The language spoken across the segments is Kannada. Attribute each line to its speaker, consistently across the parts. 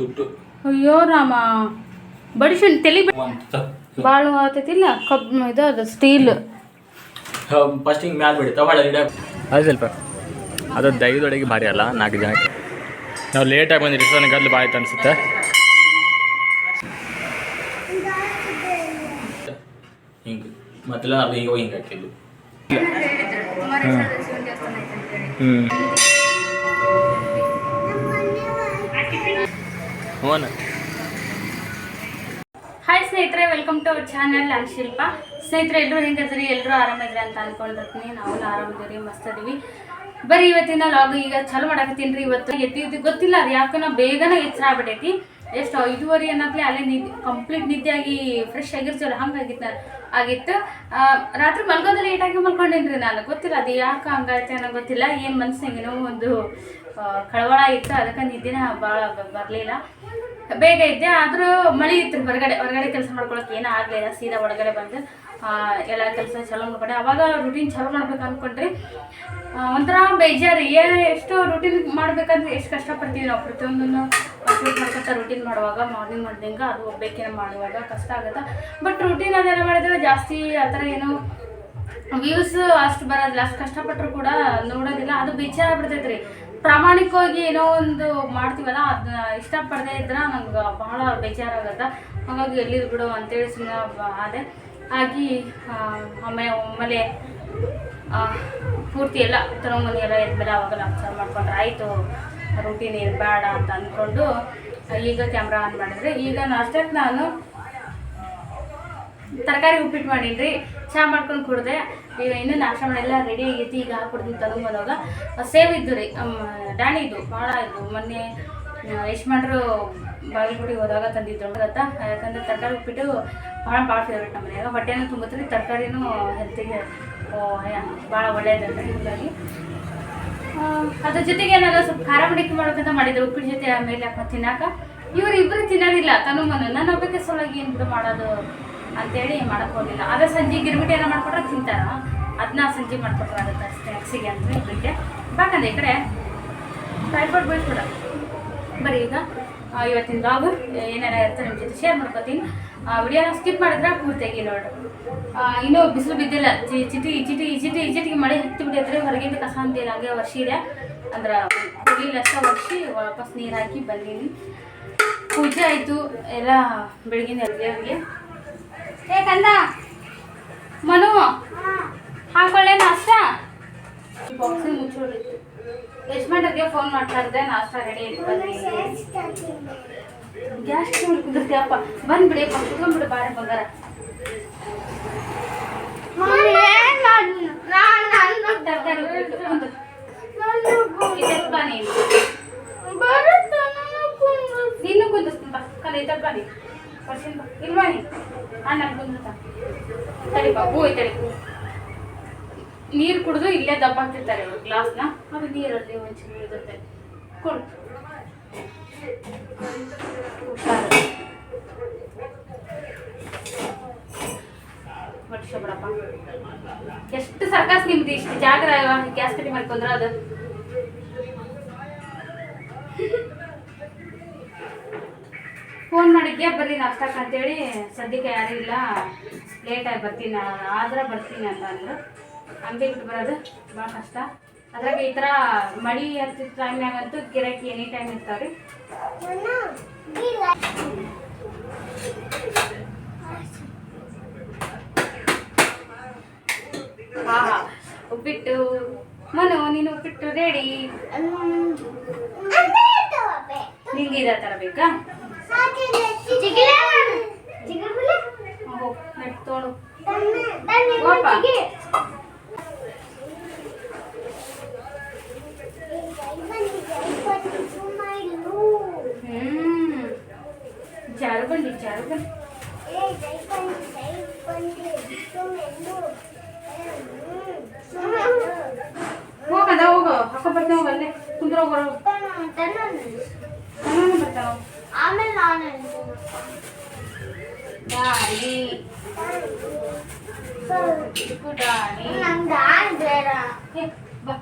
Speaker 1: ದುಡ್ಡು.
Speaker 2: ಅಯ್ಯೋ ರಾಮ ಬಡಿಶನ್ ತಲೆ
Speaker 1: ಬಾಳು
Speaker 2: ಭಾಳ ಆತೈತಿಲ್ಲ ಕಬ್ ಇದು ಅದು ಸ್ಟೀಲ್.
Speaker 1: ಫಸ್ಟ್ ಹಿಂಗೆ ಮ್ಯಾಲೆ ಬಿಡಿ ತಗೊಳ್ಳ ಇಡ ಅದು ಸ್ವಲ್ಪ. ಅದು ದೈವದೊಳಗೆ ಭಾರಿ ಅಲ್ಲ ನಾಲ್ಕು ಜನಕ್ಕೆ ನಾವು ಲೇಟಾಗಿ ಬಂದಿರಿ ಸೊ ನನಗೆ ಗದ್ಲು ಭಾಳ ಆಯ್ತು ಅನಿಸುತ್ತೆ. ಹಿಂಗೆ ಮತ್ತೆಲ್ಲ ಅದು ಹಿಂಗೆ ಹೋಗಿ ಹಿಂಗೆ ಹಾಕಿದ್ದು. ಹ್ಞೂ
Speaker 2: ಹಾಯ್ ಸ್ನೇಹಿತರೆ ವೆಲ್ಕಮ್ ಟು ಅವರ್ ಚಾನಲ್ ನಾನು ಶಿಲ್ಪ ಸ್ನೇಹಿತರೆ ಎಲ್ಲರೂ ಹೆಂಗದ್ರಿ ಎಲ್ಲರೂ ಆರಾಮಿದ್ರಿ ಅಂತ ಅನ್ಕೊಂಡಿರ್ತೀನಿ. ನಾವು ಆರಾಮಿದ್ದೀವಿ ಮಸ್ತ್ ಅದೀವಿ ಬರೀ ಇವತ್ತಿನ ಲಾಗ್ ಈಗ ಚಾಲು ಮಾಡಕತ್ತೀನಿ ರೀ. ಇವತ್ತು ಎದ್ದಿದ್ದು ಗೊತ್ತಿಲ್ಲ ಅದು ಯಾಕನ ಬೇಗನೆ ಎಚ್ಚರ ಆಗ್ಬಿಟ್ಟೈತಿ ಎಷ್ಟು ಐದುವರೆ ಅನ್ನಪ್ಲೆ ಅಲ್ಲೇ ನಿದ್ದೆ ಕಂಪ್ಲೀಟ್ ನಿದ್ದೆ ಆಗಿ ಫ್ರೆಶ್ ಆಗಿರ್ತೀವಲ್ಲ, ಹಂಗಾಗಿತ್ತು. ಆಗಿತ್ತು. ರಾತ್ರಿ ಮಲ್ಗೋದು ಲೇಟಾಗಿ ಮಲ್ಕೊಂಡೇನ್ರಿ ನಾನು? ಗೊತ್ತಿಲ್ಲ, ಅದು ಯಾಕೆ ಹಂಗಾಯ್ತು ಅನ್ನೋ ಗೊತ್ತಿಲ್ಲ. ಏನು ಮನ್ಸಿಗೆ ಒಂದು ಕಳವಳ ಇತ್ತು. ಅದಕ್ಕೆ ನಿದ್ದೆನ ಭಾಳ ಬರಲಿಲ್ಲ. ಬೇಗ ಇದ್ದೆ ಆದರೂ ಮಳೆ ಇತ್ತು ಹೊರಗಡೆ ಹೊರಗಡೆ ಕೆಲಸ ಮಾಡ್ಕೊಳಕ್ಕೆ ಏನೂ ಆಗಲಿಲ್ಲ. ಸೀದಾ ಒಳಗಡೆ ಬಂದು ಎಲ್ಲ ಕೆಲಸ ಚಲೋ ಮಾಡ್ಕೊಂಡೆ. ಅವಾಗ ರುಟೀನ್ ಚಲೋ ಮಾಡ್ಬೇಕು ಅಂದ್ಕೊಂಡ್ರಿ ಒಂಥರ ಬೇಜಾರು. ಏನು ಎಷ್ಟು ರುಟೀನ್ ಮಾಡ್ಬೇಕಂದ್ರೆ ಎಷ್ಟು ಕಷ್ಟಪಡ್ತೀವಿ ನಾವು. ಪ್ರತಿಯೊಂದನ್ನು ಕಂಪ್ಲೀಟ್ ಮಾಡ್ಕೊತ ರುಟೀನ್ ಮಾಡುವಾಗ ಮಾರ್ನಿಂಗ್ ಮಾಡ್ದಂಗೆ ಅದು ಒಬ್ಬೇಕಿನ ಮಾಡುವಾಗ ಕಷ್ಟ ಆಗುತ್ತೆ. ಬಟ್ ರುಟೀನ್ ಅದೆಲ್ಲ ಮಾಡಿದ್ರೆ ಜಾಸ್ತಿ ಆ ಥರ ಏನು ವ್ಯೂಸ್ ಅಷ್ಟು ಬರೋದಿಲ್ಲ. ಅಷ್ಟು ಕಷ್ಟಪಟ್ಟರು ಕೂಡ ನೋಡೋದಿಲ್ಲ. ಅದು ಬೇಜಾರ ಬಿಡ್ತೈತೆ ರೀ. ಪ್ರಾಮಾಣಿಕವಾಗಿ ಏನೋ ಒಂದು ಮಾಡ್ತೀವಲ್ಲ, ಅದನ್ನ ಇಷ್ಟಪಡದೇ ಇದ್ರೆ ನಂಗೆ ಬಹಳ ಬೇಜಾರಾಗತ್ತೆ ಹಾಗಾಗಿ ಎಲ್ಲಿದ್ರು ಬಿಡು ಅಂತೇಳಿ ಸುಮ್ಮನೆ ಅದೇ ಆಗಿ ಆಮೇಲೆ ಒಮ್ಮೆಲೆ ಪೂರ್ತಿ ಎಲ್ಲ ತಗೊಂಬಂದು ಎಲ್ಲ ಎದ್ಮೇಲೆ ಅವಾಗೆಲ್ಲ ಅಬ್ಸರ್ವ್ ಮಾಡ್ಕೊಂಡ್ರೆ ಆಯಿತು ರೂಟೀನ್ ಇರಬೇಡ ಬೇಡ ಅಂತ ಅಂದ್ಕೊಂಡು, ಈಗ ಕ್ಯಾಮ್ರಾ ಆನ್ ಮಾಡಿದ್ರೆ, ಈಗ ನಾಷ್ಟಕ್ಕೆ ನಾನು ತರಕಾರಿ ಉಪ್ಪಿಟ್ಟು ಮಾಡೀನಿ ಚಹಾ ಮಾಡ್ಕೊಂಡು ಕುಡ್ದೆ, ಈಗ ಇನ್ನೂ ನಾಷ್ಟ ಮಾಡಿಲ್ಲ ರೆಡಿ ಆಗೈತಿ ಈಗ ಹಾಕ್ಬಿಡ್ತೀನಿ ತಗೊಂಬಂದಾಗ ಸೇವ್ ಇದ್ದು ರೀ ಡ್ಯಾಣಿ ಇದು ಭಾಳ ಇದು, ಮೊನ್ನೆ ಯಶ್ಮಾನ್ರು ಬಾಗಲಗುಡಿಗೆ ಹೋದಾಗ ತಂದಿದ್ರು. ಗೊತ್ತಾ? ಯಾಕಂದ್ರೆ ತರಕಾರಿ ಉಪ್ಪಿಟ್ಟು ಭಾಳ ಭಾಳ ಫೇವ್ರೇಟ್ ನಮ್ಮ ಮನೆಯಾಗ. ಹೊಟ್ಟೆನೂ ತುಂಬುತ್ತೆ ರೀ ತರಕಾರಿನೂ ಹೆಲ್ತಿಗೆ ಭಾಳ ಒಳ್ಳೆಯದಂತ ಹೀಗಾಗಿ. ಅದ್ರ ಜೊತೆಗೆ ಏನಾದ್ರು ಸ್ವಲ್ಪ ಖಾರ ಮಡಿಕೆ ಮಾಡೋಕ್ಕಂತ ಮಾಡಿದ್ರು. ಉಪ್ಪಿಟ್ಟು ಜೊತೆ ಆಮೇಲೆ ಹಾಕೊಂಡು ತಿನ್ನಾಕ. ಇವ್ರು ಇಬ್ಬರು ತಿನ್ನೋದಿಲ್ಲ, ತನು ಮನು. ನಾನು ಒಬ್ಬಕ್ಕೆ ಸೊಲಾಗಿ ಏನು ಬಿಡು ಮಾಡೋದು ಅಂತೇಳಿ ಮಾಡಕ್ಕೆ ಹೋಗಿಲ್ಲ. ಅದೇ ಸಂಜೆ ಗಿರ್ಮಿಟಿ ಏನೋ ಮಾಡ್ಕೊಟ್ರೆ ತಿಂತಾರ. ಅದನ್ನ ಸಂಜೆ ಆಗುತ್ತೆ ಸ್ನ್ಯಾಕ್ಸಿಗೆ ಅಂತ ಇಬ್ಬರಿಗೆ ಬಾಕಂದ್ರೆ ಈ ಕಡೆ ಟೈಫಾಯ್ಡ್ ಕೂಡ ಬರೀ ಈಗ. ಇವತ್ತಿನ ಲಾಗು ಏನೇನ ಇರುತ್ತೆ ನಿಮ್ಮ ಜೊತೆ ಶೇರ್ ಮಾಡ್ಕೋತೀನಿ. ವಿಡಿಯೋನ ಸ್ಕಿಪ್ ಮಾಡಿದ್ರೆ ಪೂರ್ತಿಯಾಗಿ ನೋಡು ಆ, ಇನ್ನೂ ಬಿಸಿಲು ಬಿದ್ದಿಲ್ಲ. ಚಿಟಿ ಚಿಟಿ ಚಿಟಿ ಚಿಟಿಗೆ ಮಳೆ ಹತ್ತಿ ಬಿಟ್ಟಿದ್ರೆ ಹೊರಗಿಂದ ಕಸ ಅಂತೇನು ಹಂಗೆ ವರ್ಷಿ ಇದೆ. ಅಂದ್ರೆ ಲಕ್ಷ ವರ್ಷಿ ವಾಪಸ್ ನೀರು ಹಾಕಿ ಬಂದೀನಿ. ಪೂಜೆ ಆಯಿತು. ಎಲ್ಲ ಬೆಳಗಿನ ಅಡುಗೆ ಹೇ ಕಂದ. ಮನು. ಹಾಕೊಳ್ಳೇನು ಅಷ್ಟ? ಬಾಕ್ಸಿಂಗ್ ಮುಚ್ಚೋಡಿತ್ತು ಯಜಮಾನ್ರಿಗೆ ಫೋನ್ ಮಾಡ್ತಾ ಇದ್ದೆ ನಾಷ್ಟ ರೆಡಿ ಆಯ್ತು ಬನ್ನಿ ಗ್ಯಾಸ್ ಬಂದ್ಬಿಡಿ ಬಂದ್ಬಿಡಿಯಪ್ಪ ಕುತ್ಕೊಂಡ್ಬಿಡು ಬಾರ ಬಂಗಾರ ತರಕಾರಿ ಬಾ ನೀನು ನೀನು ಕುಂದಿಸ್ತೀನಿ ಬಾ, ಕಲಿ ಇದ್ದ ಬಾ ನೀನು. ಬರ್ತೀನಿ ಬಾ. ಇಲ್ವಾ ನೀ ಅಣ್ಣ ಕುಂದ ಸರಿ ಬಾ, ಹೂ ಐತಡಿ ನೀರು ಕುಡಿದು ಇಲ್ಲೇ ದಪ್ಪ ಹಾಕ್ತಿರ್ತಾರೆ ಇವ್ರು ಗ್ಲಾಸ್ನ ಅದು ನೀರಲ್ಲಿ ಒಂಚೂರು ಇರುತ್ತೆ ಕೊಡು ಎಷ್ಟು ಸರ್ಕಸ್ ನಿಮ್ದು, ಇಷ್ಟು ಜಾಗ ಗ್ಯಾಸ್ ಕಟ್ಟಿ ಮಾಡ್ಕೊಂಡ್ರ ಅದು? ಫೋನ್ ಮಾಡಿದ್ದೆ ಬರ್ರಿ ನಾಷ್ಟಕ್ಕೆ ಅಂತೇಳಿ. ಸದ್ಯಕ್ಕೆ ಯಾರೂ ಇಲ್ಲ. ಲೇಟಾಗಿ ಬರ್ತೀನಿ, ಆದ್ರೆ ಬರ್ತೀನಿ ಅಂತ ಅಂದ್ರು. ಹಂಗೆ ಇಟ್ಟು ಬರೋದು. ಭಾಳ ಕಷ್ಟ. ಅದ್ರಾಗ ಈ ಥರ ಮಳೆ ಹತ್ತಿದ ಟೈಮ್ನಾಗಂತೂ ಗಿರಾಕಿ ಎನಿ ಟೈಮ್ ಇರ್ತಾವ್ರಿ. ಹಾ ಹಾ. ಉಪ್ಪಿಟ್ಟು. ಮನು ನೀನು ಉಪ್ಪಿಟ್ಟು ರೆಡಿ. ನಿಂಗೆ ಇದ ಥರ ಬೇಕಾ? ಹೋಗು ತೊಗೊಂಡು ಜಾರು ಬಂಡಿ ಜಾರು ಬಂಡಿ ಹೋಗದ ಹೋಗು ಹಾಕ ಬರ್ತೇವೆ ಹೋಗು ಅಲ್ಲೇ ಕುಂದ್ರ ಹೋಗು ಬರ್ತಾವ
Speaker 3: ಆಮೇಲೆ ನಾನು
Speaker 2: ಗಾಡಿ ಗುಡಾಣಿ
Speaker 3: ನಂಗೆ ದಾನ್ ಬೇಡ
Speaker 2: ಏ, ಬಾ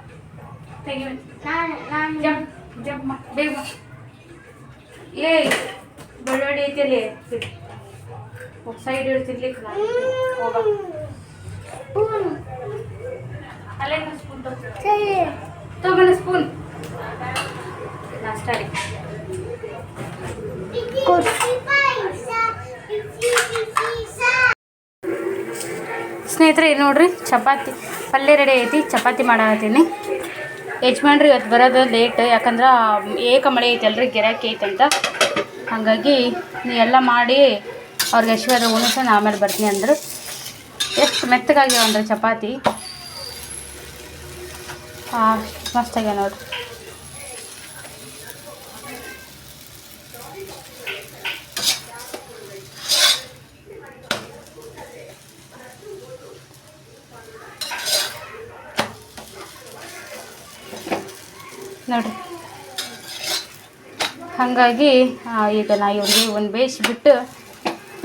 Speaker 2: ತೆಗಿ
Speaker 3: ನಾನು ನಾನು
Speaker 2: ಜಂಪ್ ಜಂಪ್ ಮಾ ಬೇಗ ಬಾ ಏ ಬೆಳ್ಳುಳ್ಳಿ ಐತಿಲ್ಲಿ? ಸೈಡ್ ಇಡ್ತಿರ್ಲಿಕ್ಕೆ ಹೋಗ. ಸ್ಪೂನ್ ತಗೊಂಡ ಸ್ಪೂನ್ ನಾಷ್ಟ ರೀ
Speaker 3: ಕುರ್ಚಿ ಪಾಯಸ ಬಿಸಿ ಬಿಸಿ
Speaker 2: ಸ್ನೇಹಿತರೆ ನೋಡ್ರಿ, ಚಪಾತಿ. ಪಲ್ಯ ರೆಡಿ ಐತಿ, ಚಪಾತಿ ಮಾಡತ್ತೀನಿ ಯಜಮಾನ್ರಿ ಇವತ್ತು ಬರೋದು ಲೇಟ್ ಯಾಕಂದ್ರೆ ಏಕ ಮಳೆ ಐತಲ್ರಿ, ಗಿರಾಕಿ ಐತಂತ. ಹಾಗಾಗಿ ನೀ ಎಲ್ಲ ಮಾಡಿ ಅವ್ರಿಗೆ ಯಶ್ವರ ಉಣಿಸೋಣ ಆಮೇಲೆ ಬರ್ತೀನಿ ಅಂದರು. ಎಷ್ಟು ಮೆತ್ತಗಾಗಿವೆ ಅಂದ್ರೆ ಚಪಾತಿ. ಮಸ್ತಾಗ್ಯಾವ ನೋಡ್ರಿ. ಹಾಗಾಗಿ ಈಗ ನಾ ಇವ್ರಿಗೆ ಒಂದು ಬೇಯಿಸಿಬಿಟ್ಟು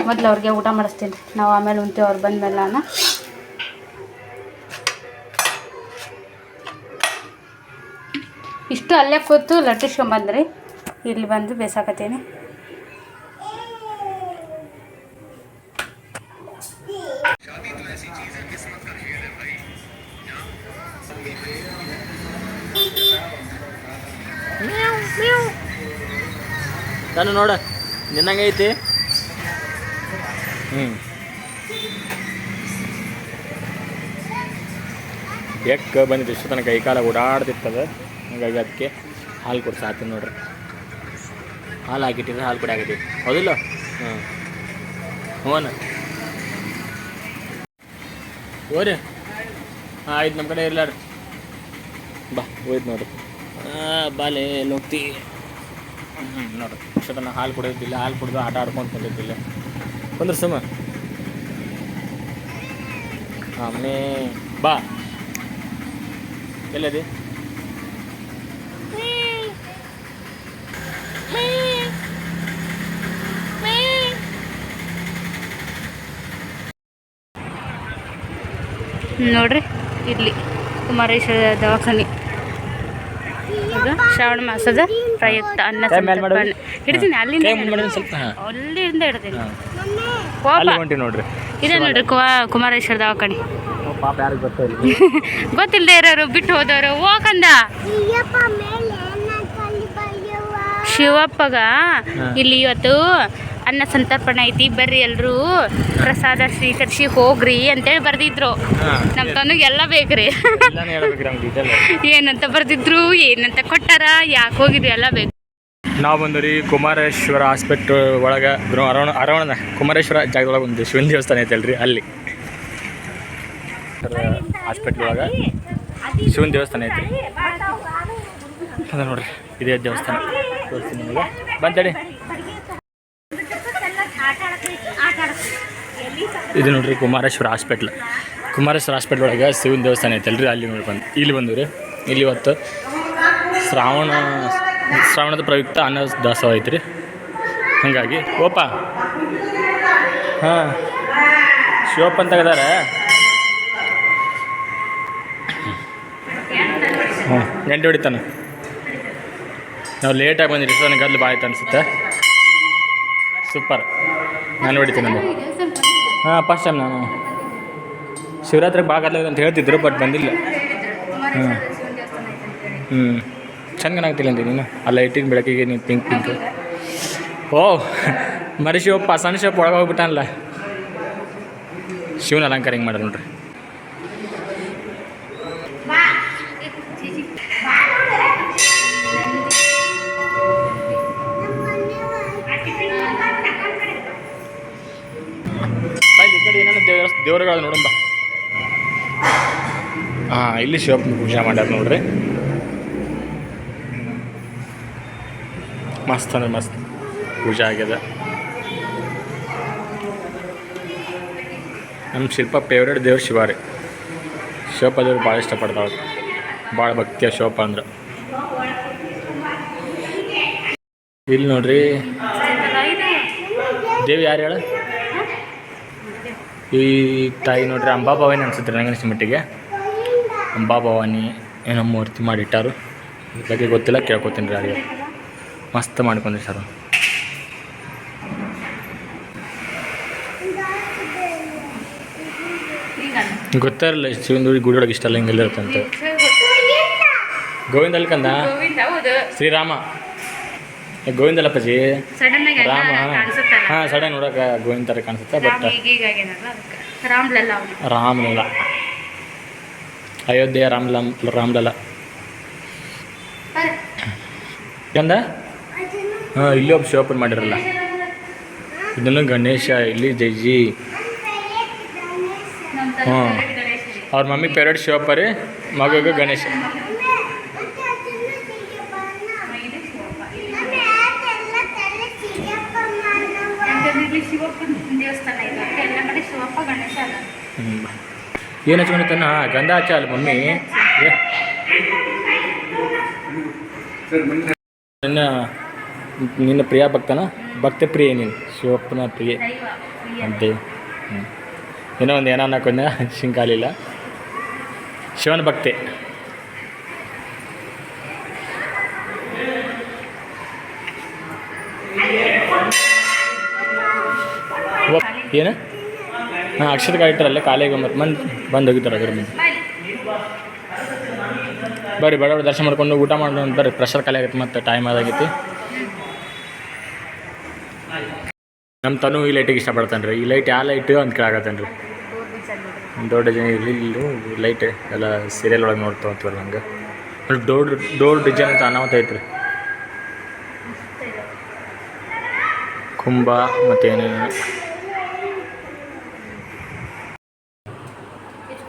Speaker 2: ಮೊದಲು ಅವ್ರಿಗೆ ಊಟ ಮಾಡಿಸ್ತೀನಿ. ರೀ ನಾವು ಆಮೇಲೆ ಉಂತೀವಿ ಅವ್ರು ಬಂದಮೇಲೆ ನಾನು ಇಷ್ಟು ಅಲ್ಲೇ ಕೂತು ಲಟ್ಟಿಸ್ಕೊಂಬಂದ್ರಿ. ಇಲ್ಲಿ ಬಂದು ಬೇಸಾಕತ್ತೀನಿ.
Speaker 1: ನಾನು ನೋಡ ನಿನ್ನಂಗೈತಿ ಹ್ಞೂ ಎಕ್ಕ ಬಂದಿದ್ದು ಇಷ್ಟು ತನಕ ಕೈ ಕಾಲ ಓಡಾಡ್ತಿತ್ತದ. ಹಾಗಾಗಿ ಅದಕ್ಕೆ ಹಾಲು ಕೊಡ್ಸ ಆತೀನಿ ನೋಡ್ರಿ. ಹಾಲು ಹಾಕಿಟ್ಟಿದ್ರೆ ಹಾಲು ಕೂಡ ಆಗೈತಿ ಹೌದಿಲ್ಲ? ಹ್ಞೂ ಹ್ಞೂ ಓರಿ ಹಾಂ ಆಯ್ತು ನಮ್ಮ ಕಡೆ ಇರ್ಲಾರ. ಬಾ ಹೋಯ್ತು ನೋಡ್ರಿ. ಹಾಂ ಬಾಲೆ ಎಲ್ಲಿ ಹೋಗ್ತಿ ಹ್ಞೂ ನೋಡ್ರಿ. ಇಷ್ಟೊತ್ತನ ಹಾಲು ಕುಡಿಯೋದಿಲ್ಲ ಹಾಲು ಕುಡಿದು ಆಟ ಆಡ್ಕೊಂಡು ಕುಂತಿದ್ದಿಲ್ಲ. ಬಂದ್ರೆ ಸುಮ್ಮ. ಆಮೇಲೆ ಬಾ. ಎಲ್ಲದಿ?
Speaker 2: ನೋಡ್ರಿ ಇಲ್ಲಿ ಕುಮಾರೇಶ್ವರ ದವಾಖಾನೆ. ಶ್ರಾವಣ ಮಾಸದ ಪ್ರಯುಕ್ತ ಅನ್ನ ಸಂತರ್ಪಣೆ ಹಿಡ್ತೀನಿ ಅಲ್ಲಿಂದ ಅಲ್ಲಿಂದ ಹಿಡ್ತೀನಿ. ಕೋಪ.
Speaker 1: ನೋಡ್ರಿ.
Speaker 2: ಇದೆ ನೋಡ್ರಿ ಕುವಾ ಕುಮಾರೇಶ್ವರ ದವಾಖಾನೆ. ಗೊತ್ತಿಲ್ಲದೆ ಇರೋರು ಬಿಟ್ಟು ಹೋದವರು ಹೋಗಂದ ಶಿವಪ್ಪಗ ಇಲ್ಲಿ ಇವತ್ತು ಅನ್ನ ಸಂತರ್ಪಣೆ ಐತಿ ಬರ್ರಿ ಎಲ್ಲರೂ ಪ್ರಸಾದ ಸ್ವೀಕರಿಸಿ ಹೋಗ್ರಿ ಅಂತೇಳಿ ಬರ್ದಿದ್ರು.
Speaker 1: ನಮ್ಮ
Speaker 2: ನಮ್ಮ ತನಗೆಲ್ಲ ಬೇಕ್ರಿ. ಏನಂತ ಬರ್ದಿದ್ರು ಏನಂತ ಕೊಟ್ಟಾರ ಯಾಕೆ ಹೋಗಿದ್ರಿ ಎಲ್ಲ ಬೇಕು.
Speaker 1: ನಾವು ಬಂದು ರೀ ಕುಮಾರೇಶ್ವರ ಹಾಸ್ಪಿಟ್ಲ್ ಒಳಗೆ ಅರವಣ ಅರವಣ ಕುಮಾರೇಶ್ವರ ಜಾಗದೊಳಗೆ ಒಂದು ಶಿವನ ದೇವಸ್ಥಾನ ಐತಲ್ರಿ ಅಲ್ಲಿ. ಹಾಸ್ಪಿಟ್ಲ್ ಒಳಗೆ ಶಿವನ ದೇವಸ್ಥಾನ ಐತೆ ಅದ ನೋಡ್ರಿ ಇದೇ ದೇವಸ್ಥಾನ. ತೋರಿಸ್ತೀನಿ ನಿಮಗೆ. ಬಂತೇಳಿ ಇದು ನೋಡ್ರಿ ಕುಮಾರೇಶ್ವರ ಹಾಸ್ಪಿಟ್ಲ್ ಕುಮಾರೇಶ್ವರ ಹಾಸ್ಪಿಟ್ಲ್ ಒಳಗೆ ಶಿವನ ದೇವಸ್ಥಾನ ಐತಲ್ರಿ ಅಲ್ಲಿ ನೋಡಿ ಬಂದು ಇಲ್ಲಿ ಇಲ್ಲಿ ಇವತ್ತು ಶ್ರಾವಣ ಶ್ರಾವಣದ ಪ್ರಯುಕ್ತ ಅನ್ನ ದಾಸೋಹ ಐತ್ರಿ ಹಾಗಾಗಿ, ಓಪ. ಹಾಂ. ಶಿವಪ್ಪ ಅಂತ ಇದಾರೆ. ಹಾಂ ಗಂಟೆ ಹೊಡಿತಾನೆ. ನಾವು ಲೇಟಾಗಿ ಬಂದಿರಿ ಸರ್. ನನಗೆ ಗದ್ಲು ಭಾಳ ಅನಿಸುತ್ತೆ. ಸೂಪರ್. ನಾನು ಹೊಡಿತೀನಿ ಅಂದ್ರೆ ಹಾಂ ಫಸ್ಟ್ ಟೈಮ್ ನಾನು. ಶಿವರಾತ್ರಿಗೆ ಭಾಗ ಅಂತ ಹೇಳ್ತಿದ್ರು ಬಟ್ ಬಂದಿಲ್ಲ. ಹ್ಞೂ ಹ್ಞೂ ಕಾಣಾಗ್ತಿಲ್ಲ ಅಂತ ನೀನು. ಆ ಲೈಟಿಂಗ್ ಬೆಳಕಿಗೆ ನೀನು ಪಿಂಕ್ ಪಿಂಕ್ ಓ ಮರಿ ಶಿವಪ್ಪ ಸಣ್ಣ ಶಿವಪ್ಪ ಒಳಗೆ ಹೋಗ್ಬಿಟ್ಟಾನಲ್ಲ. ಶಿವನ ಅಲಂಕಾರ ಹಿಂಗೆ ಮಾಡೋದು ನೋಡ್ರಿ. ದೇವರ ದೇವರುಗಳು ನೋಡಂಬ ಹಾಂ ಇಲ್ಲಿ ಶಿವಪ್ಪನ ಪೂಜೆ ಮಾಡ್ಯಾರ ನೋಡ್ರಿ. ಮಸ್ತ್ ಅಂದ್ರೆ ಮಸ್ತ್ ಪೂಜೆ ಆಗ್ಯದ. ನಮ್ಮ ಶಿಲ್ಪ ಫೇವ್ರೇಟ್ ದೇವ್ರು ಶಿವ ರೀ. ಶಿವಪ್ಪ ದೇವ್ರು ಭಾಳ ಇಷ್ಟಪಡ್ತಾಳೆ. ಭಾಳ ಭಕ್ತಿಯ ಶಿವಪ್ಪ ಅಂದ್ರೆ. ಇಲ್ಲಿ ನೋಡ್ರಿ. ದೇವಿ ಯಾರು ಹೇಳ? ಈ ತಾಯಿ ನೋಡ್ರಿ ಅಂಬಾಭವಾನಿ ಅನ್ಸುತ್ತೆ ನನಗೆ ಮಟ್ಟಿಗೆ ಅಂಬಾಭವಾನಿ ಏನೋ ಮೂರ್ತಿ ಮಾಡಿಟ್ಟಾರು. ಬಗ್ಗೆ ಗೊತ್ತಿಲ್ಲ ಕೇಳ್ಕೊತೀನಿ ರೀ ಅಡಿಗೆ ಮಸ್ತ್ ಮಾಡ್ಕೊಂಡ್ರಿ ಸರ್. ಗೊತ್ತಾರಲ್ಲ ಶಿವಂದೂರಿ ಗುಡಿ ಒಳಗೆ ಇಷ್ಟೆಲ್ಲ ಹಿಂಗೆಲ್ಲ ಇರುತ್ತಂತೆ. ಗೋವಿಂದ ಅಲ್ಕಂದ ಶ್ರೀರಾಮ. ಗೋವಿಂದ ಅಲ್ಲಪ್ಪಜಿ ರಾಮ ಹಾಂ ಸಡನ್ ನೋಡಕ್ಕೆ ಗೋವಿಂದ ಥರ ಕಾಣಿಸುತ್ತೆ ಬಟ್
Speaker 2: ರಾಮ್ಲಲ್ಲ ರಾಮ್
Speaker 1: ರಾಮಲಲ್ಲ. ಅಯೋಧ್ಯೆ ರಾಮಲಂ ರಾಮ್ಲಲ್ಲ. ಗಂದ ಹಾಂ ಇಲ್ಲಿ ಒಬ್ಬ ಶೋಪನ್ ಮಾಡಿರಲ್ಲ. ಇದನ್ನು ಗಣೇಶ ಇಲ್ಲಿ ಜೈಜಿ. ಹ್ಞೂ. ಅವ್ರ ಮಮ್ಮಿ ಫೇವ್ರೇಟ್ ಶಿವಪ್ಪ ರೀ ಮಗಗೆ ಗಣೇಶ
Speaker 2: ಇದು ಶಿವಪ್ಪ.
Speaker 3: ಚಿಕ್ಕಪ್ಪ
Speaker 2: ಯಾಕಂದ್ರೆ ಇಲ್ಲಿ ಶಿವಪ್ಪನ ದೇವಸ್ಥಾನ ಇದೆ ಎಲ್ಲ ಕಡೆ ಶಿವಪ್ಪ ಗಣೇಶ ಅಲ್ಲ
Speaker 1: ಏನು ಹಚ್ಕೊಂಡಿತ್ತಾನ ಗಂಧ ಹಚ್ಚ ಅಲ್ಲ ಮಮ್ಮಿ. ನಿನ್ನ ನಿನ್ನ ಪ್ರಿಯ ಭಕ್ತನ ಭಕ್ತ ಪ್ರಿಯ ನೀನು ಶಿವಪ್ಪನ ಪ್ರಿಯ ಅಂತೆ ಏನೋ ಒಂದು ಏನೋ ಅನ್ನಕೊಂಡ ಶಿಂಗಾಲಿಲ್ಲ ಶಿವನ ಭಕ್ತೆ ಏನು ಹಾಂ, ಅಕ್ಷರ ಕಾಯಿಟ್ರಲ್ಲೇ ಕಾಲೇಜ್ ಮತ್ತು ಮಂದಿ ಬಂದು ಹೋಗಿದ್ದಾರೆ ಅದ್ರ ಮುಂದೆ. ಬರ್ರಿ, ಬಡವ್ರು ದರ್ಶನ ಮಾಡ್ಕೊಂಡು ಊಟ ಮಾಡೋಣ ಬರ್ರಿ. ಪ್ರೆಷರ್ ಖಾಲಿ ಆಗೈತೆ ಮತ್ತು ಟೈಮ್ ಆದಾಗೈತಿ. ನಮ್ಮ ತನು ಈ ಲೈಟಿಗೆ ಇಷ್ಟಪಡ್ತಾನೆ ರೀ. ಈ ಲೈಟ್ ಯಾವ ಲೈಟ್ ಅಂತ ಕೇಳಾಕತ್ತಾನೆ ರೀ ದೊಡ್ಡ ಜನ ಇಲ್ಲಿ ಲೈಟ್ ಎಲ್ಲ ಸೀರಿಯಲ್ ಒಳಗೆ ನೋಡ್ತಾ ಹೋಗ್ತೀವಲ್ಲ ಹಂಗೆ. ಡೋರ್ ಡೋರ್ ಡಿಸೈನ್ ಅಂತ ಅನಾಹುತ ಐತ್ರಿ. ಕುಂಭ ಮತ್ತೇನೇನು
Speaker 2: ಎಷ್ಟು ಚಂದ ಇತ್ತಲ್ಲ ಆ ದೇವಸ್ಥಾನ? First time ಬಂದಿದ್ವಿ. ಇಷ್ಟು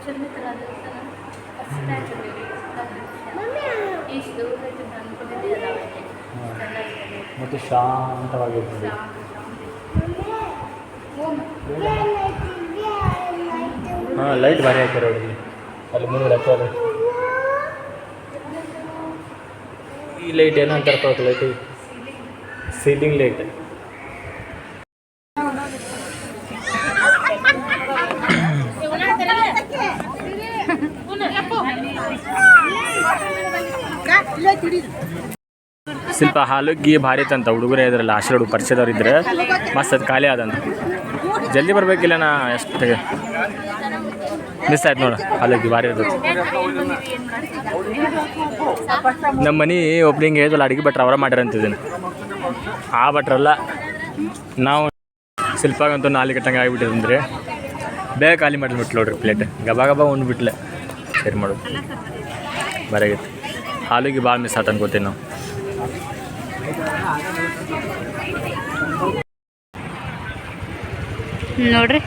Speaker 2: ದೂರ ಐತೆ ಅಂತ ಅನ್ಕೊಂಡಿದ್ದಿಲ್ಲ ಅವತ್ತೇ. ಚೆನ್ನಾಗಿದೆ.
Speaker 1: ಮತ್ತು ಶಾಂತವಾಗಿರ್ತದೆ ಹಾಂ ಲೈಟ್ ಭಾರಿ ಹಾಕ್ಯಾರ ಅವ್ರಿಗೆ ಅಲ್ಲಿ ಮೂರು ಹಚ್ಚೋದು ಈ ಲೈಟ್ ಏನೋ ಅಂತಾರಪ್ಪ ಲೈಟ್ ಸೀಲಿಂಗ್ ಲೈಟ್ ಸ್ವಲ್ಪ ಹಾಲುಗ್ಗಿ ಭಾರಿ ಐತಂತ ಹುಡುಗರೇ ಇದ್ರಲ್ಲ ಆಶೀರ್ವಾದ ಪರಿಚಯದವ್ರು ಇದ್ರೆ ಮಸ್ತ್ ಅದು ಖಾಲಿ ಆದಂತ. ಜಲ್ದಿ ಬರ್ಬೇಕಿಲ್ಲ ನಾ ಎಷ್ಟು ಮಿಸ್ ಆಯ್ತು ನೋಡು, ಹಾಲುಗ್ಗಿ ಭಾರಿ ಇರ್ತದೆ. ನಮ್ಮ ಮನೆ ಓಪನಿಂಗ್ ಹೇಳಿದ್ವಲ್ಲ ಅಡುಗೆ ಭಟ್ರ ಅವರ ಮಾಡ್ಯಾರ ಅಂತಿದ್ದೀನಿ ಆ ಭಟ್ರಲ್ಲ ನಾವು ಶಿಲ್ಪಾಗಂತೂ ನಾಲ್ಕು ಗಂಟಂಗೆ ಆಗಿಬಿಟ್ಟಿದ್ರೆ. ಬೇಗ ಖಾಲಿ ಮಾಡಿಬಿಟ್ಲು ನೋಡ್ರಿ ಪ್ಲೇಟ್ ಗಬಾ ಗಬಾ ಉಂಡ್ಬಿಟ್ಲೆ. ಸರಿ ಮಾಡೋದು ಬರಾಗಿತ್ತು ಹಾಲಿಗೆ ಭಾಳ ಮಿಸ್ ಆತ ಅನ್ಕೋತೀವಿ ನಾವು
Speaker 2: ನೋಡ್ರಿ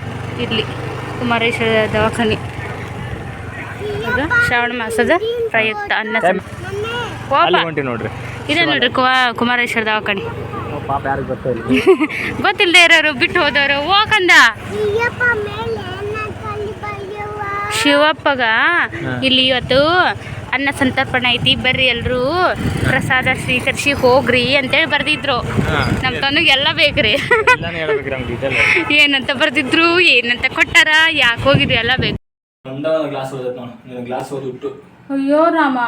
Speaker 2: ಇಲ್ಲಿ ಕುಮಾರೇಶ್ವರ ದವಾಖಾನೆ. ಇದು ಶ್ರಾವಣ ಮಾಸದ ಪ್ರಯುಕ್ತ ಅನ್ನ
Speaker 1: ನೋಡ್ರಿ.
Speaker 2: ಇದೆ ನೋಡ್ರಿ ಕುವಾ ಕುಮಾರೇಶ್ವರ ದವಾಖಾನೆ.
Speaker 1: ಪಾಪ ಯಾರಿಗೆ ಗೊತ್ತಿಲ್ಲ
Speaker 2: ಗೊತ್ತಿಲ್ಲದೆ ಇರೋರು ಬಿಟ್ಟು ಹೋದವರು ಹೋಗಂದ ಶಿವಪ್ಪಗ ಇಲ್ಲಿ ಇವತ್ತು ಅನ್ನ ಸಂತರ್ಪಣೆ ಐತಿ ಬರ್ರಿ ಎಲ್ಲರೂ ಪ್ರಸಾದ ಸ್ವೀಕರಿಸಿ ಹೋಗ್ರಿ ಅಂತೇಳಿ ಬರ್ದಿದ್ರು. ನಮ್ಮ ಬೇಕ್ರಿ.
Speaker 1: ಹೇಳ್ಬೇಕ್ರಿ ನಮ್ಗೆ ಡೀಟೇಲ್
Speaker 2: ಏನಂತ ಬರ್ದಿದ್ರು ಏನಂತ ಕೊಟ್ಟಾರ ಯಾಕೆ ಹೋಗಿದ್ರಿ ಎಲ್ಲ ಬೇಕು. ಅಯ್ಯೋ ರಾಮ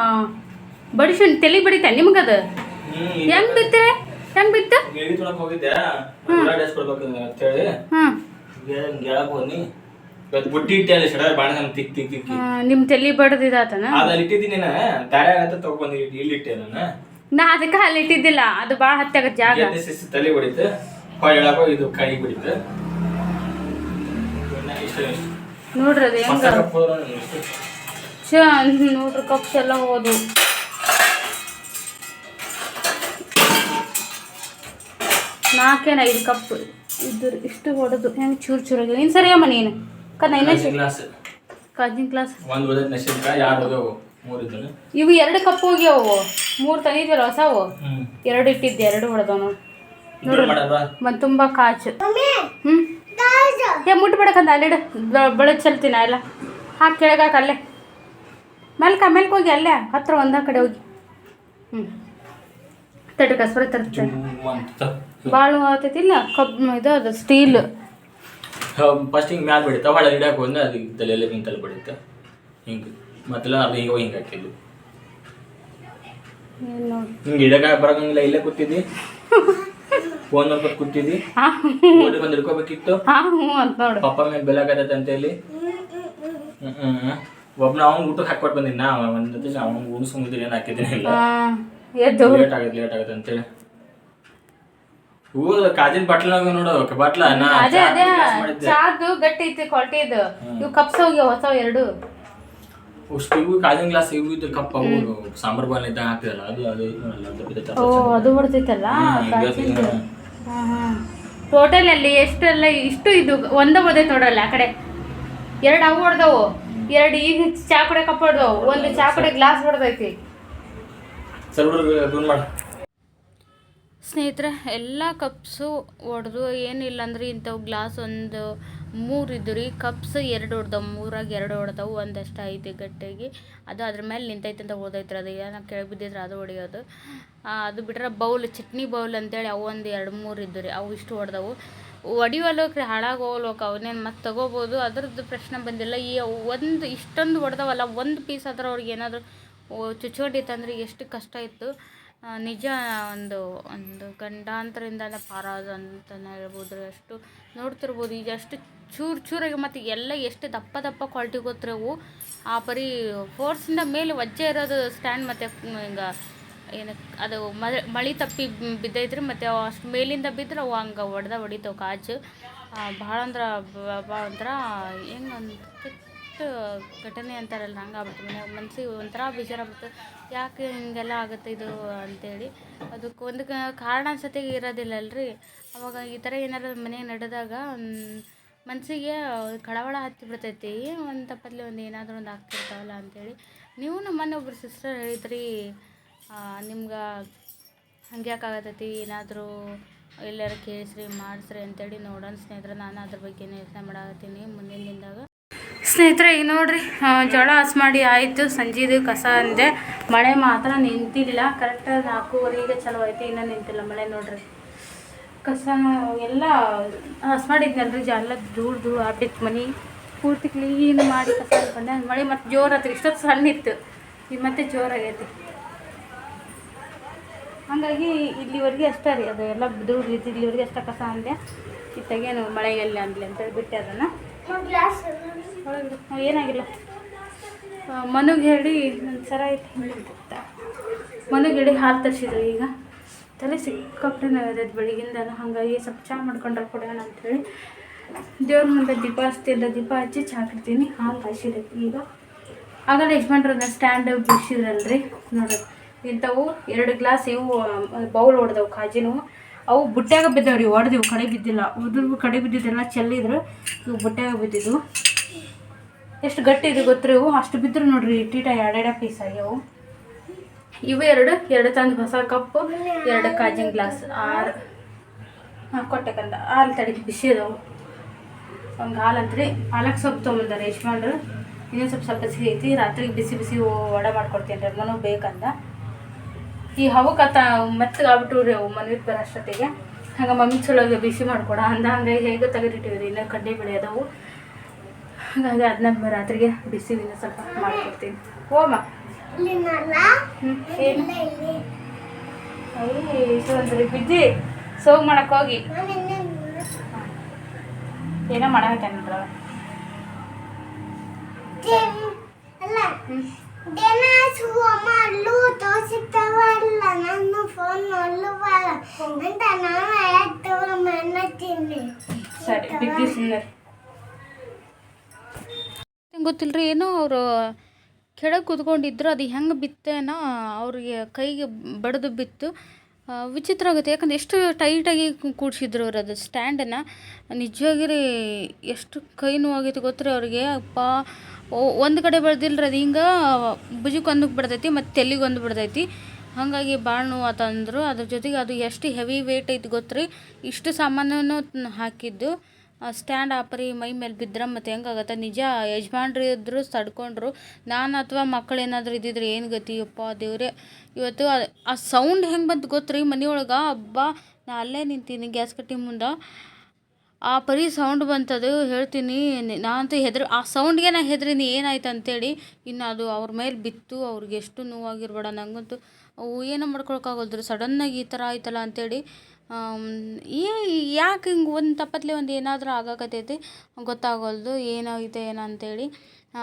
Speaker 2: ಬಡಿಸ ತಲೆ ಬಡಿತ ನಿಮ್ಗದ? ಹೆಂಗ್ ಬಿತ್ತೆ? ಹೆಂಗ್ ಬಿತ್ತು?
Speaker 1: ಹೋಗಿದ್ದೆ ಅಲ್ಲಿ ಬಾಣ ತಿಕ್ ತಿಕ್
Speaker 2: ನಿಮ್ ತಲಿ ಬಡ್ದಿದಾತನ?
Speaker 1: ಅದಲ್ಲಿ ಇಟ್ಟಿದ್ದೀನಿ ನಾನು ಆಗತ್ತ ತಗೊಂಡ್ಬಂದು ಇಲ್ಲಿ ಇಟ್ಟೆ ನಾನು.
Speaker 2: ನಾ ಅದಕ್ಕೆ ಅಲ್ಲಿ ಇಟ್ಟಿದ್ದಿಲ್ಲ ಅದು ಭಾಳ ಹತ್ತಾಗ ಜಾಗ.
Speaker 1: ತಲೆ ಹೊಡಿತು. ಇದು ಕೈ ಬಿಡಿತು.
Speaker 2: ನೋಡ್ರಿ ಅದು ಹೆಂಗ. ನೋಡ್ರಿ ಕಪ್ಸ್ ಎಲ್ಲ ಹೋದು. ನಾಲ್ಕೇನ ಐದು ಕಪ್. ಇದ್ರ ಇಷ್ಟು ಹೊಡೆದು. ಹೆಂಗೆ ಚೂರು ಚೂರು ಏನು ಸರಿಯಮ್ಮ ನೀನು?
Speaker 1: ಗ್ಲಾಸ್
Speaker 2: ಕಾಜಿನ ಕ್ಲಾಸ್
Speaker 1: ಒಂದು ಮೂರು
Speaker 2: ಇವು ಎರಡು ಕಪ್ ಹೋಗ್ಯಾವು? ಮೂರು ತಂದಿದ್ವಲ್ಲ ಹೊಸವು? ಎರಡು ಇಟ್ಟಿದ್ದೆ ಎರಡು ಹೊಡೆದವ ನೋಡಿ. ಮತ್ತು ತುಂಬ ಕಾಚು ಹ್ಞೂ ಏ ಮುಟ್ಬಿಡಕಂದ ಅಲ್ಲಿಡು. ಬೆಳಗ್ಗೆ ಚೆಲ್ತೀನ ಎಲ್ಲ. ಹಾಕಿ ಕೆಳಗಾಕ ಅಲ್ಲೇ. ಮೆಲ್ಕ ಮೆಲ್ಕ ಹೋಗಿ ಅಲ್ಲೇ. ಹತ್ರ ಒಂದ ಕಡೆ ಹೋಗಿ. ಹ್ಞೂ ತಟ್ಟು ಕಸ್ಬರ ತರ್ತೀನಿ
Speaker 1: ಅಂತ.
Speaker 2: ಭಾಳ ಆಗ್ತೈತಿಲ್ಲ ಕಬ್ ಇದು ಅದು ಸ್ಟೀಲ್.
Speaker 1: ಫಸ್ಟ್ ಹಿಂಗೆ ಮ್ಯಾಲ ಬಿಡುತ್ತೆ ಹೊಳೆ ಹಿಡಿಯಕ್ಕೆ ಹೋದ್ರೆ ಅದು ತಲೆಯಲ್ಲಿ ಹಿಂಗೆ ತಲೆ ಬಿಡುತ್ತೆ ಹಿಂಗೆ ಮತ್ತೆಲ್ಲ ಅದು ಹಿಂಗೆ ಹಿಂಗೆ ಹಾಕಿದ್ದು. ಹಿಂಗೆ ಹಿಡಕ ಬರಂಗಿಲ್ಲ ಇಲ್ಲೇ ಕೂತಿದ್ದಿ. ಫೋನ್ ನೋಡ್ಕೊತ ಕೂತಿದ್ದಿ. ಓಡಿ ಬಂದು ಹಿಡ್ಕೋಬೇಕಿತ್ತು. ಪಪ್ಪ ಮೇಲೆ ಬೆಲಾಗತ್ತೈತೆ ಅಂತ ಹೇಳಿ. ಒಬ್ಬನ ಅವ್ನು ಊಟಕ್ಕೆ ಹಾಕೊಟ್ಟು ಬಂದಿನಿ ನಾ ಒಂದು ಜೊತೆ ಅವ್ನು ಉಣ್ಸ್ಕೊಂಡಿದ್ರೆ ಏನು ಹಾಕಿದ್ದೀನಿ ಇಲ್ಲ. ಲೇಟ್ ಆಗುತ್ತೆ ಲೇಟ್ ಆಗುತ್ತೆ ಅಂತೇಳಿ ಹೂ ಕಾಜಿನ ಬಟ್ಲ ನೋಡು ಬಟ್ಲ ನಾ
Speaker 2: ಅದೇ
Speaker 1: ಚಾ
Speaker 2: ಅದೇ.
Speaker 1: ಮಾಡಿದ್ದೆ.
Speaker 2: ಚಾದು ಗಟ್ಟಿ ಐತಿ ಕ್ವಾಲಿಟಿ ಇದು. ಇವು ಕಪ್ಸ್ ಹೋಗಿ ಹೊಸ ಎರಡು.
Speaker 1: ಅಷ್ಟು ಇವು ಕಾಜಿನ ಗ್ಲಾಸ್ ಇವು ಇದ್ರ ಕಪ್ ಅವು ಸಾಂಬಾರ್ ಬಾಲ್ ಇದ್ದಾಗ ಹಾಕ್ತಿರಲ್ಲ ಅದು ಅದು
Speaker 2: ಓ
Speaker 1: ಅದು
Speaker 2: ಬರ್ತೈತಲ್ಲ ಟೋಟಲ್ ಅಲ್ಲಿ ಎಷ್ಟೆಲ್ಲ ಇಷ್ಟು ಇದು ಒಂದೇ ಹೊಡೆದೈತೆ ನೋಡಲ್ಲ ಆ ಕಡೆ. ಎರಡು ಅವು ಹೊಡೆದವು. ಎರಡು ಈಗ ಚಾ ಕುಡೆ ಕಪ್ ಹೊಡೆದವು. ಒಂದು ಚಾ ಕುಡೆ ಗ್ಲಾಸ್ ಹೊಡೆದೈತಿ.
Speaker 1: ಸರ್ ಹುಡುಗ ಮಾಡು.
Speaker 2: ಸ್ನೇಹಿತರೆ, ಎಲ್ಲ ಕಪ್ಸು ಹೊಡೆದು ಏನಿಲ್ಲ ಅಂದ್ರೆ ಇಂಥವು ಗ್ಲಾಸ್ ಒಂದು ಮೂರು ಇದ್ದು ರೀ, ಕಪ್ಸ್ ಎರಡು ಹೊಡ್ದವು, ಮೂರಾಗ ಎರಡು ಹೊಡೆದವು, ಒಂದಷ್ಟು ಐತಿ ಗಟ್ಟಿಯಾಗಿ ಅದು ಅದ್ರ ಮೇಲೆ ನಿಂತೈತೆ ಅಂತ ಓದೈತ್ರಿ ಅದು, ಏನೋ ಕೆಳಗೆ ಬಿದ್ದಿದ್ರೆ ಅದು ಹೊಡೆಯೋದು. ಅದು ಬಿಟ್ರೆ ಬೌಲ್, ಚಟ್ನಿ ಬೌಲ್ ಅಂತೇಳಿ ಅವು ಒಂದು ಎರಡು ಮೂರು ಇದ್ದು ರೀ, ಅವು ಇಷ್ಟು ಹೊಡೆದವು. ಹೊಡಿವಲ್ಲೋಕ್ರಿ ಹಾಳಾಗಿ ಹೋಗ್ಲೋಕ ಅವನೇನು ಮತ್ತೆ ತಗೋಬೋದು, ಅದ್ರದ್ದು ಪ್ರಶ್ನೆ ಬಂದಿಲ್ಲ. ಈ ಒಂದು ಇಷ್ಟೊಂದು ಹೊಡೆದವಲ್ಲ, ಒಂದು ಪೀಸ್ ಆದ್ರೆ ಅವ್ರಿಗೆ ಏನಾದರೂ ಅಂದರೆ ಎಷ್ಟು ಕಷ್ಟ ಇತ್ತು. ನಿಜ ಒಂದು ಒಂದು ಗಂಡಾಂತರದಿಂದಲೇ ಪಾರಾದ ಅಂತಲೇ ಹೇಳ್ಬೋದು ಅಷ್ಟು. ನೋಡ್ತಿರ್ಬೋದು, ಈಗ ಅಷ್ಟು ಚೂರು ಚೂರಾಗಿ ಮತ್ತು ಎಲ್ಲ ಎಷ್ಟು ದಪ್ಪ ದಪ್ಪ ಕ್ವಾಲಿಟಿ ಗೊತ್ತಿರವು, ಆ ಬರೀ ಫೋರ್ಸಿಂದ ಮೇಲೆ ವಜ್ಜೆ ಇರೋದು ಸ್ಟ್ಯಾಂಡ್ ಮತ್ತು ಹಿಂಗೆ ಏನು, ಅದು ಮಳೆ ತಪ್ಪಿ ಬಿದ್ದೈತ್ರಿ ಮತ್ತು ಅವು ಅಷ್ಟು ಮೇಲಿಂದ ಬಿದ್ದರೆ ಅವು ಹಂಗೆ ಒಡೆದ ಹೊಡಿತಾವೆ ಕಾಜು. ಭಾಳ ಅಂದ್ರೆ ಅಂದ್ರೆ ಏನು ಒಂದು ಕೆಟ್ಟ ಘಟನೆ ಅಂತಾರಲ್ಲ ಹಂಗೆ ಮನ್ಯಾಗ ಮನ್ಸಿಗೆ ಒಂಥರ ಬೇಜಾರು ಆಗ್ಬಿಟ್ಟು ಯಾಕೆ ಹಿಂಗೆಲ್ಲ ಆಗುತ್ತೆ ಇದು ಅಂತೇಳಿ. ಅದಕ್ಕೆ ಒಂದು ಕಾರಣ ಸತೆಗೆ ಇರೋದಿಲ್ಲ ಅಲ್ರಿ ಅವಾಗ ಈ ಥರ ಏನಾರು ಮನೆಗೆ ನಡೆದಾಗ ಮನಸ್ಸಿಗೆ ಕಳವಳ ಹತ್ತಿ ಬಿಡ್ತೈತಿ. ಒಂದು ತಪ್ಪಲ್ಲಿ ಒಂದು ಏನಾದರೂ ಒಂದು ಆಗ್ತಿರ್ತಾವಲ್ಲ ಅಂತೇಳಿ. ನೀವು ನಮ್ಮನ್ನ ಒಬ್ರು ಸಿಸ್ಟರ್ ಹೇಳಿದ್ರಿ ನಿಮ್ಗೆ ಹಂಗೆ ಯಾಕಾಗತ್ತೈತಿ ಏನಾದರೂ ಎಲ್ಲರೂ ಕೇಳಿಸ್ರಿ, ಮಾಡಿಸ್ರಿ ಅಂತೇಳಿ ನೋಡೋಣ ಸ್ನೇಹಿತರೆ. ನಾನು ಅದ್ರ ಬಗ್ಗೆನೇ ಯೋಚನೆ ಮಾಡಾಕತ್ತೀನಿ. ಮುಂದಿನ ದಿನದಾಗ ಸ್ನೇಹಿತರೆ ಈಗ ನೋಡ್ರಿ ಜೋಳ ಹಸ್ ಮಾಡಿ ಆಯಿತು. ಸಂಜೆದು ಕಸ ಅಂದೆ. ಮಳೆ ಮಾತ್ರ ನಿಂತಿಲ್ಲ. ಕರೆಕ್ಟ್ ನಾಲ್ಕೂವರೆಗೆ ಚಲೋ ಆಯ್ತು ಇನ್ನೂ ನಿಂತಿಲ್ಲ ಮಳೆ ನೋಡ್ರಿ. ಕಸ ಎಲ್ಲ ಹಸ್ ಮಾಡಿದ್ನಲ್ರಿ. ಜಾಲ ಧೂಳು ಧೂಳು ಆಗ್ಬಿಟ್ಟು ಮನೆ. ಪೂರ್ತಿ ಕ್ಲೀನ್ ಮಾಡಿ ಕಸ ಬಂದೆ ಮಳೆ ಮತ್ತೆ ಜೋರು ಆತ್ರಿ. ಇಷ್ಟೊತ್ತು ಸಣ್ಣ ಇತ್ತು. ಈಗ ಮತ್ತೆ ಜೋರಾಗೈತಿ ಹಾಗಾಗಿ ಇಲ್ಲಿವರೆಗೆ ಅಷ್ಟೇ ರೀ. ಅದು ಎಲ್ಲ ಧೂಳು ಇಲ್ಲಿವರೆಗೆ ಅಷ್ಟ ಕಸ ಅಂದೆ. ಇತ್ತಾಗೇನು ಮಳೆ ಎಲ್ಲಿ ಅಂದ್ಲಿ ಅಂತೇಳಿ ಬಿಟ್ಟೆ ಅದನ್ನು. ಏನಾಗಿಲ್ಲ. ಮನುಗೆ ಹೇಳಿ ನನ್ನ ಸರ ಐತಿ ಮನುಗೆ ಹೇಳಿ ಹಾಲು ತರಿಸಿದ್ರು ಈಗ. ತಲೆ ಸಿಕ್ಕಾಪಟ್ಟೆ ನೋವಿದೆ ಬೆಳಿಗ್ಗಿಂದ ಹಾಗಾಗಿ ಸ್ವಲ್ಪ ಚಹಾ ಮಾಡ್ಕೊಂಡ್ರೆ ಕೊಡೋಣ ಅಂಥೇಳಿ ದೇವ್ರ ಮುಂದೆ ದೀಪ ಹಚ್ತಿದ್ದ ದೀಪ ಹಚ್ಚಿ ಚಹಾ ಹಾಕಿರ್ತೀನಿ ಹಾಲು ಕಾಯಿಸಿದೈತಿ ಈಗ. ಆಗಲ್ಲ ಯಜಮಾನ್ರನ್ನ ಸ್ಟ್ಯಾಂಡ್ ಬಿಡಿಸಿದ್ರಲ್ರಿ. ನೋಡ್ರಿ ಇಂಥವು ಎರಡು ಗ್ಲಾಸ್ ಇವು ಬೌಲ್ ಹೊಡೆದವು, ಕಾಜಿನವು. ಅವು ಬುಟ್ಟ್ಯಾಗ ಬಿದ್ದಾವ್ರಿ ಹೊಡೆದಿವು ಕಡೆ ಬಿದ್ದಿಲ್ಲ. ಉದುರು ಕಡೆ ಬಿದ್ದಿದ್ದೆಲ್ಲ ಚೆಲ್ಲಿದ್ರು, ಇವು ಬುಟ್ಟ್ಯಾಗ ಬಿದ್ದಿದ್ವು ಎಷ್ಟು ಗಟ್ಟಿ ಇದು ಗೊತ್ತ್ರಿ ಇವು? ಅಷ್ಟು ಬಿದ್ದರು ನೋಡ್ರಿ ಇಟ್ಟಿಟ ಎರಡೆರಡು ಪೀಸ್ ಆಗ್ಯಾವು. ಇವು ಎರಡು ಎರಡು ತಂದು ಹೊಸ ಕಪ್ಪು, ಎರಡು ಕಾಜಿನ ಗ್ಲಾಸ್, ಆರು ಹಾಂ, ಕೊಟ್ಟೆ ಕಂದ. ಹಾಲು ತಡಿಗೆ ಬಿಸಿ ಅದಾವು. ಒಂದು ಹಾಲು ಅಂತ್ರಿ. ಹಾಲಕ್ಕೆ ಸೊಪ್ಪು ತೊಗೊಂಬಂದಾರೆ ಯಜಮಾನ್ರು ಇನ್ನೊಂದು ಸ್ವಲ್ಪ ಸ್ವಲ್ಪ ಸಿಹಿ ಐತಿ. ರಾತ್ರಿಗೆ ಬಿಸಿ ಬಿಸಿ ವಡೆ ಮಾಡ್ಕೊಡ್ತೀನಿ ರೀ ಮನೋ ಬೇಕಂದ. ಈ ಹವಕತ್ತ ಮೆತ್ತಗೆ ಆಗ್ಬಿಟ್ಟು ಮನೆಗೆ ಬರೋ ಅಷ್ಟೊತ್ತಿಗೆ. ಹಂಗೆ ಮಮ್ಮಿ ಚಲೋ ಬಿಸಿ ಮಾಡ್ಕೊಡ ಅಂದ. ಹಂಗೆ ಹೇಗೆ ತೆಗೆದಿಟ್ಟಿವಿ ರೀ ಇನ್ನೂ ಕಡ್ಡಿ ಬೆಳೆ ಅದಾವು ಹಾಗಾಗಿ ಅದನ್ನ ರಾತ್ರಿಗೆ ಬಿಸಿ ಇನ್ನು ಸ್ವಲ್ಪ ಮಾಡ್ಕೊಡ್ತೀನಿ. ಹೋಮ ಹ್ಞೂ ಒಂದ್ರಿ ಬಿದ್ದಿ. ಸೋಗ್ ಮಾಡಕ್ ಹೋಗಿ. ಏನೋ ಮಾಡಕ್ಕೆ
Speaker 3: ಅಲ್ಲ ದಿನ ಮಾಡಲು ತೋರಿಸುತ್ತವಲ್ಲ ನನ್ನ ಫೋನ್ ಅಂತ ನಾನು ಹೇಳ್ತವ್ರ
Speaker 2: ಸರಿ ಬಿದ್ದಿ ಸುಂದರ್ ಗೊತ್ತಿಲ್ರಿ, ಏನೋ ಅವರು ಕೆಳಗೆ ಕುತ್ಕೊಂಡಿದ್ರು, ಅದು ಹೆಂಗೆ ಬಿತ್ತೇನೋ ಅವ್ರಿಗೆ ಕೈಗೆ ಬಡಿದು ಬಿತ್ತು. ವಿಚಿತ್ರ ಆಗುತ್ತೆ. ಯಾಕಂದ್ರೆ ಎಷ್ಟು ಟೈಟಾಗಿ ಕೂಡಿಸಿದ್ರು ಅವ್ರು ಅದು ಸ್ಟ್ಯಾಂಡನ್ನು ನಿಜವಾಗಿ ರೀ ಎಷ್ಟು ಕೈ ನೋವಾಗಿತ್ತು ಗೊತ್ತಿರೋ ಅವ್ರಿಗೆ. ಅಪ್ಪ ಒಂದು ಕಡೆ ಬೆಳೆದಿಲ್ರಿ ಅದು ಹಿಂಗೆ ಭುಜಕ್ಕೆ ಒಂದಕ್ಕೆ ಬಿಡ್ತೈತಿ ಮತ್ತು ತೆಲಿಗೆ ಒಂದು ಬಿಡ್ತೈತಿ ಹಾಗಾಗಿ ಭಾಳ ನೋವು ಅಂದರು. ಅದ್ರ ಜೊತೆಗೆ ಅದು ಎಷ್ಟು ಹೆವಿ ವೇಟ್ ಐತಿ ಗೊತ್ತ್ರಿ. ಇಷ್ಟು ಸಾಮಾನು ಹಾಕಿದ್ದು. ಸ್ಟ್ಯಾಂಡ್ ಆಪರಿ, ಮೈ ಮೇಲೆ ಬಿದ್ದರೆ ಮತ್ತು ಹೆಂಗಾಗತ್ತೆ ನಿಜ, ಯಜಮಾನ್ರು ಇದ್ದರು ತಡ್ಕೊಂಡ್ರು ನಾನು ಅಥವಾ ಮಕ್ಕಳು ಏನಾದರೂ ಇದ್ದಿದ್ರೆ ಏನು ಗತಿ? ಅಪ್ಪ ದೇವ್ರೆ. ಇವತ್ತು ಆ- ಸೌಂಡ್ ಹೆಂಗೆ ಬಂತು ಗೊತ್ತ್ರಿ ಮನೆಯೊಳಗೆ? ಹಬ್ಬ ನಾ ಅಲ್ಲೇ ನಿಂತೀನಿ ಗ್ಯಾಸ್ ಕಟ್ಟಿ ಮುಂದೆ. ಆ ಪರಿ ಸೌಂಡ್ ಬಂತದು ಹೇಳ್ತೀನಿ ನಾನಂತೂ ಹೆದ್ರ ಆ ಸೌಂಡ್ಗೆ ನಾ ಹೆದ್ರೀನಿ ಏನಾಯ್ತು ಅಂತೇಳಿ ಇನ್ನು ಅದು ಅವ್ರ ಮೇಲೆ ಬಿತ್ತು ಅವ್ರಿಗೆ ಎಷ್ಟು ನೋವಾಗಿರ್ಬೇಡ ನನಗಂತೂ ಅವು ಏನೋ ಮಾಡ್ಕೊಳಕ್ಕಾಗಲ್ದ್ರಿ ಸಡನ್ನಾಗಿ ಈ ಥರ ಆಯ್ತಲ್ಲ ಆಮ್, ಏ ಯಾಕೆ ಹಿಂಗೆ ಒಂದು ತಪ್ಪತ್ಲೆ ಒಂದು ಏನಾದರೂ ಆಗಾಕತ್ತೈತಿ ಗೊತ್ತಾಗೋಲ್ದು ಏನಾಗೈತೆ ಏನೋ ಅಂತೇಳಿ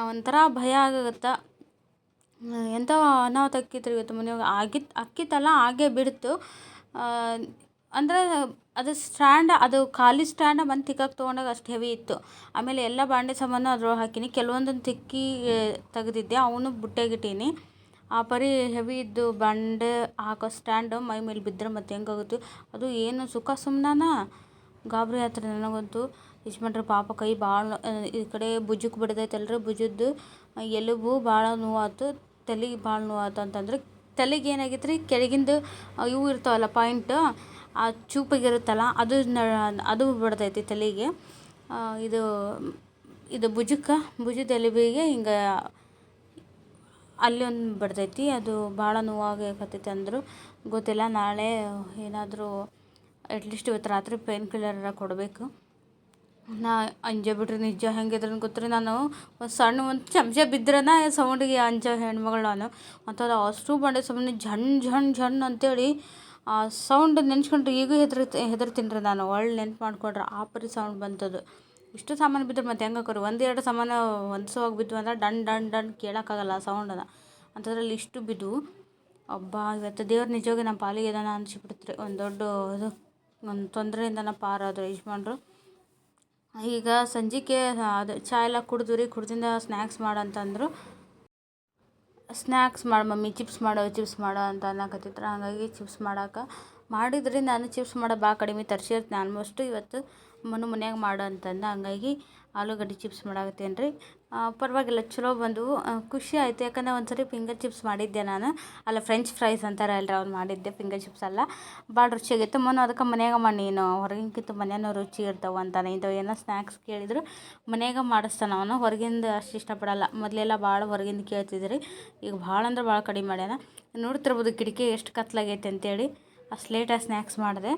Speaker 2: ಒಂಥರ ಭಯ ಆಗತ್ತೆ ಎಂಥ ಅನಾಹುತ ಆಕ್ಕಿತ್ತು ರೀ ಇವತ್ತು ಮನೆಯಾಗ ಆಗಿತ್ತು ಅಕ್ಕಿತ್ತಲ್ಲ ಆಗೇ ಬಿಡ್ತು ಅಂದರೆ ಅದು ಸ್ಟ್ಯಾಂಡ್, ಅದು ಖಾಲಿ ಸ್ಟ್ಯಾಂಡ ಬಂದು ತಿಕ್ಕಕ್ಕೆ ತೊಗೊಂಡಾಗ ಅಷ್ಟು ಹೆವಿ ಇತ್ತು. ಆಮೇಲೆ ಎಲ್ಲ ಬಾಂಡೆ ಸಾಮಾನು ಅದ್ರೊಳಗೆ ಹಾಕೀನಿ. ಕೆಲವೊಂದನ್ನು ತಿಕ್ಕಿ ತೆಗ್ದಿದ್ದೆ. ಅವನು ಬುಟ್ಟೆಗಿಟ್ಟೀನಿ. ಆ ಪರಿ ಹೆವಿ ಇದ್ದು ಬಾಂಡೆ ಹಾಕೋ ಸ್ಟ್ಯಾಂಡು ಮೈ ಮೇಲೆ ಬಿದ್ದರೆ ಮತ್ತೆ ಹೆಂಗಾಗುತ್ತೆ? ಅದು ಏನು ಸುಖ ಸುಮ್ಮನ ಗಾಬರಿ ಆಯ್ತು ರೀ ನನಗಂತೂ. ಯಜಮಾನ್ರ ಪಾಪ ಕೈ ಭಾಳ ಈ ಕಡೆ ಭುಜಕ್ಕೆ ಬಡ್ದೈತಲ್ರಿ ಭುಜದ್ದು. ಎಲುಬು ಭಾಳ ನೋವಾಯ್ತು ತಲೆಗೆ ಭಾಳ ನೋವಾಯ್ತು ಅಂತಂದ್ರೆ ತಲೆಗೆ ಏನಾಗಿತ್ತು ರೀ ಕೆಳಗಿಂದು ಇವು ಇರ್ತಾವಲ್ಲ ಪಾಯಿಂಟ್. ಆ ಚೂಪಾಗಿರುತ್ತಲ್ಲ, ಅದು ಅದು ಬಡ್ದೈತಿ ತಲೆಗೆ. ಇದು ಇದು ಭುಜಕ್ಕೆ ಭುಜದ ಎಲುಬಿಗೆ ಹಿಂಗೆ ಅಲ್ಲಿ ಒಂದು ಬಡ್ದೈತಿ ಅದು ಭಾಳ ನೋವಾಗಕತ್ತೈತಿ ಅಂದರು ಗೊತ್ತಿಲ್ಲ. ನಾಳೆ ಏನಾದರೂ ಅಟ್ಲೀಸ್ಟ್ ಇವತ್ತು ರಾತ್ರಿ ಪೇನ್ ಕಿಲ್ಲರ ಕೊಡಬೇಕು. ನಾ ಅಂಜೆ ಬಿಟ್ರಿ ನಿಜ ಹೆಂಗಿದ್ರೆ ಗೊತ್ತ್ರಿ ನಾನು ಒಂದು ಸಣ್ಣ ಒಂದು ಚಮಚ ಬಿದ್ರನ ಸೌಂಡಿಗೆ ಅಂಜ ಹೆಣ್ಮಗಳು ನಾನು. ಅಂಥದ್ದು ಅಷ್ಟು ಬಂಡೆ ಸುಮ್ಮನೆ ಝಣ್ ಝಣ್ ಝಣ್ ಅಂತೇಳಿ ಆ ಸೌಂಡ್ ನೆನ್ಸ್ಕೊಂಡ್ರೆ ಈಗ ಹೆದರ್ ಹೆದರ್ತೀನಿ ರೀ ನಾನು. ಒಳ್ಳೆ ನೆನ್ಪು ಮಾಡ್ಕೊಂಡ್ರೆ ಆ ಪರಿ ಸೌಂಡ್ ಬಂತದು. ಇಷ್ಟು ಸಾಮಾನು ಬಿದ್ದರೆ ಮತ್ತೆ ಹೆಂಗೆ ಹಾಕೋರು ಒಂದೆರಡು ಸಾಮಾನು ಒಂದ್ಸೋಗಿ ಬಿದ್ವು ಅಂದ್ರೆ ಡನ್ ಡನ್ ಡನ್ ಕೇಳೋಕ್ಕಾಗಲ್ಲ ಸೌಂಡನ ಅಂಥದ್ರಲ್ಲಿ ಇಷ್ಟು ಬಿದ್ದು ಒಬ್ಬ ಇವತ್ತು ದೇವ್ರು ನಿಜವಾಗಿ ನಮ್ಮ ಪಾಲಿಗೆ ಇದಾನ ಅನಿಸ್ಬಿಡ್ತು ರೀ ಒಂದು ದೊಡ್ಡ ಇದು, ಒಂದು ತೊಂದರೆಯಿಂದನ ಪಾರಾದರು ಯಜಮಾನ್ರು. ಈಗ ಸಂಜೆಗೆ ಅದು ಚಾ ಎಲ್ಲ ಕುಡಿದು ರೀ, ಕುಡ್ದಿಂದ ಸ್ನ್ಯಾಕ್ಸ್ ಮಾಡಂತಂದರು. ಸ್ನ್ಯಾಕ್ಸ್ ಮಾಡು, ಮಮ್ಮಿ ಚಿಪ್ಸ್ ಮಾಡೋ, ಚಿಪ್ಸ್ ಮಾಡು ಅಂತ ಅನ್ನಕತ್ತಿದ್ರು. ಹಾಗಾಗಿ ಚಿಪ್ಸ್ ಮಾಡಕ್ಕೆ ಮಾಡಿದ್ರಿ. ನಾನು ಚಿಪ್ಸ್ ಮಾಡೋ ಭಾಳ ಕಡಿಮೆ ತರ್ಸಿರ್ತೀನಿ. ಆಲ್ಮೋಸ್ಟ್ ಇವತ್ತು ಮನು ಮನ್ಯಾಗ ಮಾಡು ಅಂತಂದ. ಹಂಗಾಗಿ ಆಲೂಗಡ್ಡೆ ಚಿಪ್ಸ್ ಮಾಡಾಕತ್ತೇನೆ ರೀ ಪರವಾಗಿಲ್ಲ, ಚಲೋ ಬಂದವು ಖುಷಿ ಆಯಿತು. ಯಾಕಂದ್ರೆ ಒಂದು ಸರಿ ಫಿಂಗರ್ ಚಿಪ್ಸ್ ಮಾಡಿದ್ದೆ ನಾನು. ಅಲ್ಲ ಫ್ರೆಂಚ್ ಫ್ರೈಸ್ ಅಂತಾರೆ ಅಲ್ರಿ ಅವ್ನು ಮಾಡಿದ್ದೆ ಫಿಂಗರ್ ಚಿಪ್ಸ್ ಅಲ್ಲ. ಭಾಳ ರುಚಿಯಾಗಿತ್ತು ಮೊನ್ನೆ ಅದಕ್ಕೆ ಮನ್ಯಾಗ ಮಾಡಿ ನೀನು. ಹೊರಗಿನ್ಕಿಂತ ಮನೇನೂ ರುಚಿ ಇರ್ತಾವೆ ಅಂತಾನೆ. ಇಂಥವು ಏನೋ ಸ್ನ್ಯಾಕ್ಸ್ ಕೇಳಿದ್ರು, ಮನ್ಯಾಗ ಮಾಡಿಸ್ತಾನೆ ಅವನು. ಹೊರಗಿಂದ ಅಷ್ಟು ಇಷ್ಟಪಡಲ್ಲ. ಮೊದಲೆಲ್ಲ ಭಾಳ ಹೊರಗಿಂದ ಕೇಳ್ತಿದ್ರಿ. ಈಗ ಭಾಳ ಅಂದ್ರೆ ಭಾಳ ಕಡಿಮೆ ಮಾಡ್ಯಾನ. ನೋಡ್ತಿರ್ಬೋದು ಕಿಟಕಿ ಎಷ್ಟು ಕತ್ಲಾಗೈತೆ ಅಂತೇಳಿ. ಅಷ್ಟು ಲೇಟಾಗಿ ಸ್ನ್ಯಾಕ್ಸ್ ಮಾಡಿದೆ.